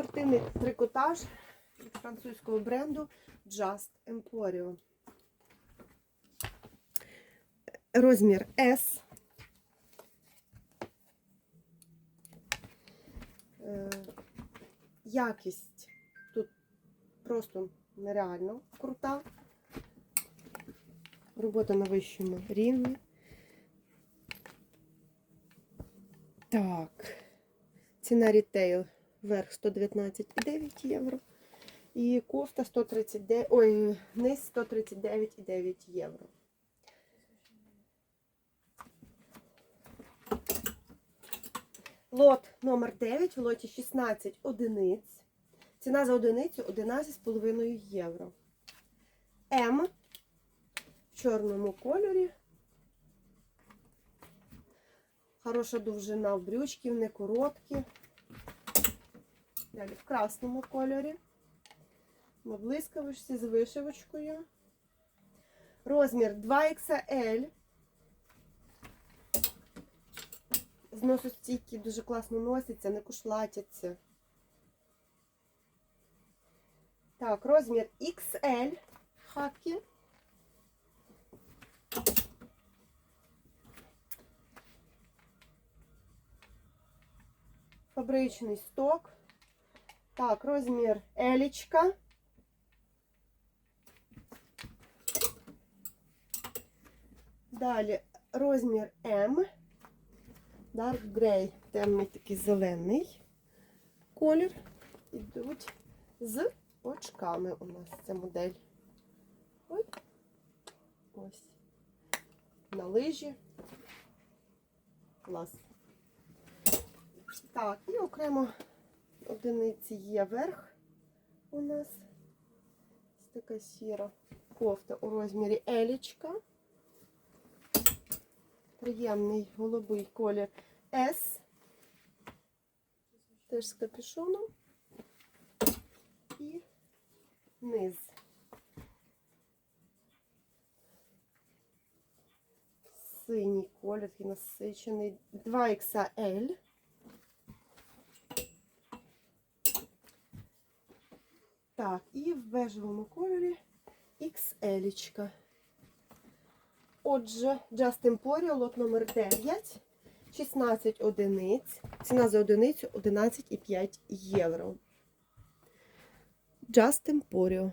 спортивний трикотаж від французького бренду Just Emporio. Розмір S. Е, Якість тут просто нереально крута. Робота на вищому рівні. Так. Ціна рітейл верх 119,9 євро. І кофта 139, ой, низ 139,9 євро. Лот номер 9, в лоті 16 одиниць. Ціна за одиницю 11,5 євро. М в чорному кольорі. Хороша довжина в брючків, не короткі. Далі в красному кольорі. На блискавичці з вишивочкою. Розмір 2XL. Зносостійкі дуже класно носяться, не кушлатяться. Так, розмір XL. Хакі. Фабричний сток. Так, розмір елічка. Далі розмір М. Dark Grey, темний такий зелений колір. Ідуть з очками у нас ця модель. Ой. Ось. На лижі. Клас. Так, і окремо одиниці є верх у нас. Така сіра кофта у розмірі елічка. Приємний голубий колір S. Теж з капюшоном. І низ. Синій колір, такий насичений. 2XL. Так, і в бежевому кольорі XL. Отже, Just Emporio, лот номер 9, 16 одиниць. Ціна за одиницю 11,5 євро. Just Emporio.